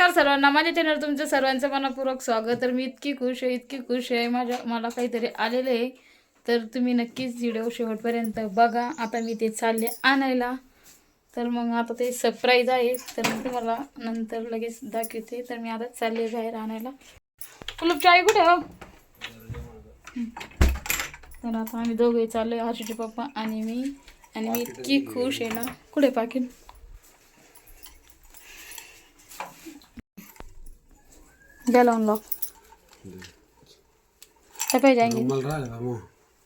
नमस्कार सर्वांना. माझ्या चॅनल तुमचं सर्वांचं मनपूर्वक स्वागत. तर मी इतकी खुश आहे इतकी खुश आहे. माझ्या मला काहीतरी आलेलं आहे. तर तुम्ही नक्कीच व्हिडिओ शेवटपर्यंत बघा. आता मी ते चालले आणायला. तर मग आता ते सरप्राईज आहे. तर मी तुम्हाला नंतर लगेच दाखवते. तर मी आता चालले बाहेर आणायला. कुलूप चाय कुठे हो तर आता आम्ही दोघे आहे हर्षूचे पप्पा आणि मी. आणि मी इतकी खुश आहे ना. कुठे पाकिट द्या लावून लॉक काय पाहिजे मग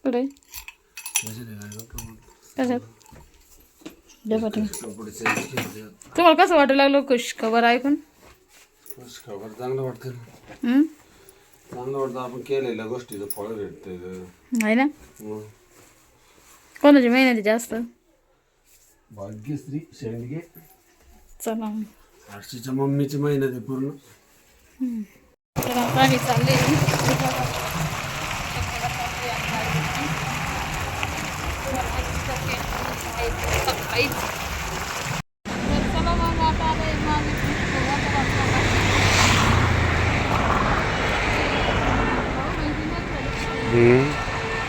कुठे कशात द्या पाठवून तुम्हाला कसं वाटू लागलं खुश खबर ऐकून खबर चांगलं वाटतं. हं? चांगलं वाटतं आपण केलेल्या गोष्टीचं फळ भेटतं आहे ना कोणाची मेहनती जास्त भाग्यश्री शेंडगे चला. आरशीच्या मम्मीची मेहनत आहे पूर्ण तर आता चालले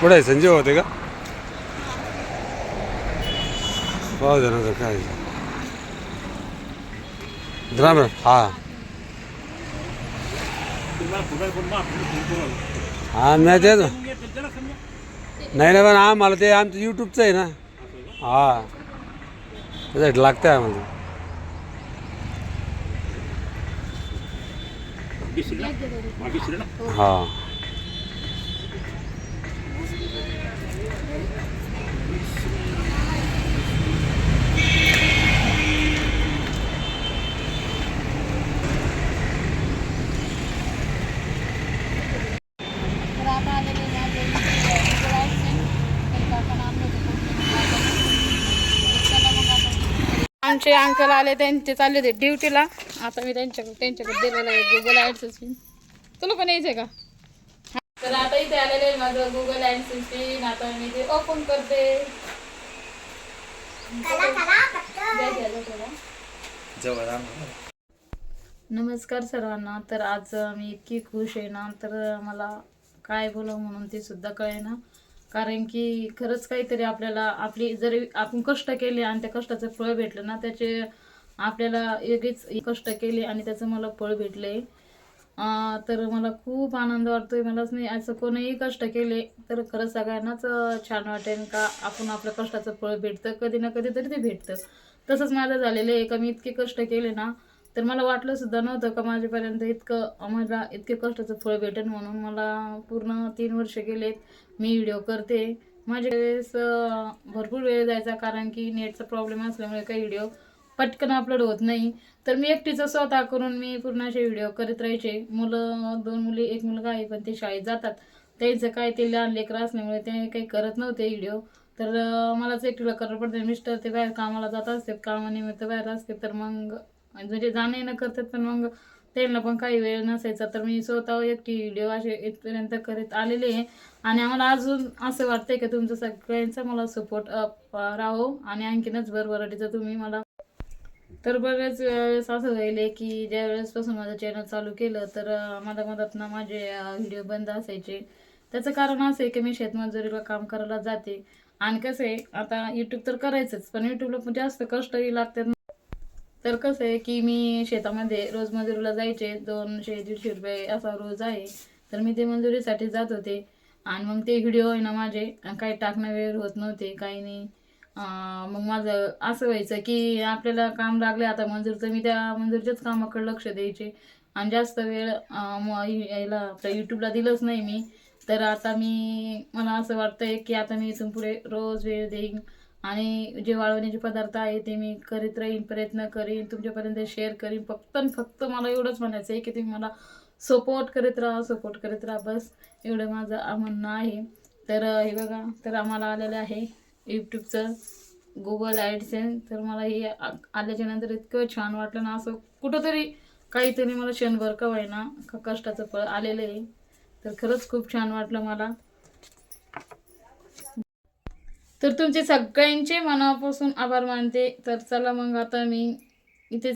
कुठे आहे? संजीव होते का? पाहू दे ना तर राम द्राम हा. हा मी तेच नाही नाही पण मला ते आमचं यूट्यूबचं आहे ना. हा. त्याच्यासाठी लागतं आहे आम्हाला. हा. आमचे अंकल आले त्यांचे चालले होते ड्युटीला आता मी त्यांच्याकडे त्यांच्याकडे दिलेलं आहे गुगल ॲडसेन्स पिन तुला पण यायचं का? तर आता इथे आलेले आहे माझं गुगल ॲडसेन्स पिन आता मी ते ओपन करते. नमस्कार सर्वांना. तर आज मी इतकी खुश आहे ना तर मला काय बोलावं म्हणून ते सुद्धा कळेना. कारण की खरंच काहीतरी आपल्याला आपली जरी आपण कष्ट केले आणि त्या कष्टाचं फळ भेटलं ना त्याचे आपल्याला वेगळीच कष्ट केले आणि त्याचं मला फळ भेटले. तर मला खूप आनंद वाटतोय. मलाच नाही असं कोणीही कष्ट केले तर खरंच सगळ्यांनाच छान वाटेल का आपण आपल्या कष्टाचं फळ भेटतं कधी ना कधी तरी ते भेटतं. तसंच माझं झालेलं आहे. का मी इतके कष्ट केले ना तर मला वाटलं सुद्धा नव्हतं का माझ्यापर्यंत इतकं मला इतके कष्टाचं फळ भेटेल म्हणून मला पूर्ण तीन वर्ष गेलेत मी व्हिडिओ करते. माझ्या वेळेस भरपूर वेळ जायचा कारण की नेटचा प्रॉब्लेम असल्यामुळे काही व्हिडिओ पटकन अपलोड होत नाही. तर मी एकटीचं स्वतः करून मी पूर्ण असे व्हिडिओ करत राहायचे. मुलं दोन मुली एक मुलगा आहे पण ते शाळेत जातात. त्यांचं काय ते लहान लेकरं असल्यामुळे ते काही करत नव्हते व्हिडिओ तर मलाच एकटीला करायला पडते मिस्टर ते बाहेर कामाला जात असतात. कामानिमित्त बाहेर असते तर मग म्हणजे जाणे येणं करतात पण मग त्यांना पण काही वेळ नसायचा. तर मी स्वतः एकटी व्हिडिओ असे इथपर्यंत करत आलेले आहे. आणि आम्हाला अजून असं वाटतंय की तुमचं सगळ्यांचा मला सपोर्ट राहो. आणि आणखीनच भरभराटीचं तुम्ही मला तर बरेच वेळेस असं व्हायले की ज्या वेळेसपासून माझं चॅनल चालू केलं तर मधा मधात ना माझे व्हिडिओ बंद असायचे. त्याचं कारण असं आहे की मी शेतमजुरीला काम करायला जाते. आणि कसं आहे आता यूट्यूब तर करायचंच पण यूट्यूबला पण जास्त कष्टही लागतात तर कसं आहे की मी शेतामध्ये रोज मजुरीला जायचे दोनशे दीडशे रुपये असा रोज आहे. तर मी ते मंजुरीसाठी जात होते. आणि मग ते व्हिडिओ आहे ना माझे काही टाकणं वेळ होत नव्हते काही नाही. मग माझं असं व्हायचं की आपल्याला काम लागले आता मंजूर तर मी त्या मंजूरच्याच कामाकडे लक्ष द्यायचे. आणि जास्त वेळ अं, यायला आपल्या यूट्यूबला दिलंच नाही मी. तर आता मी मला असं वाटतंय की आता मी इथून पुढे रोज वेळ देईन. आणि जे वाळवण्याचे पदार्थ आहे ते मी करीत राहीन प्रयत्न करीन तुमच्यापर्यंत शेअर करीन. फक्त आणि फक्त मला एवढंच म्हणायचं आहे की तुम्ही मला सपोर्ट करीत राहा सपोर्ट करीत राहा. बस एवढं माझं म्हणणं आहे. तर हे बघा तर आम्हाला आलेलं आहे यूट्यूबचं गुगल ॲडसेन तर मला हे आल्याच्यानंतर इतकं छान वाटलं ना असं कुठंतरी काहीतरी मला क्षणभर का होईना का कष्टाचं फळ आलेलं आहे. तर खरंच खूप छान वाटलं मला. तर तुमचे सगळ्यांचे मनापासून आभार मानते. तर चला मग आता मी इथे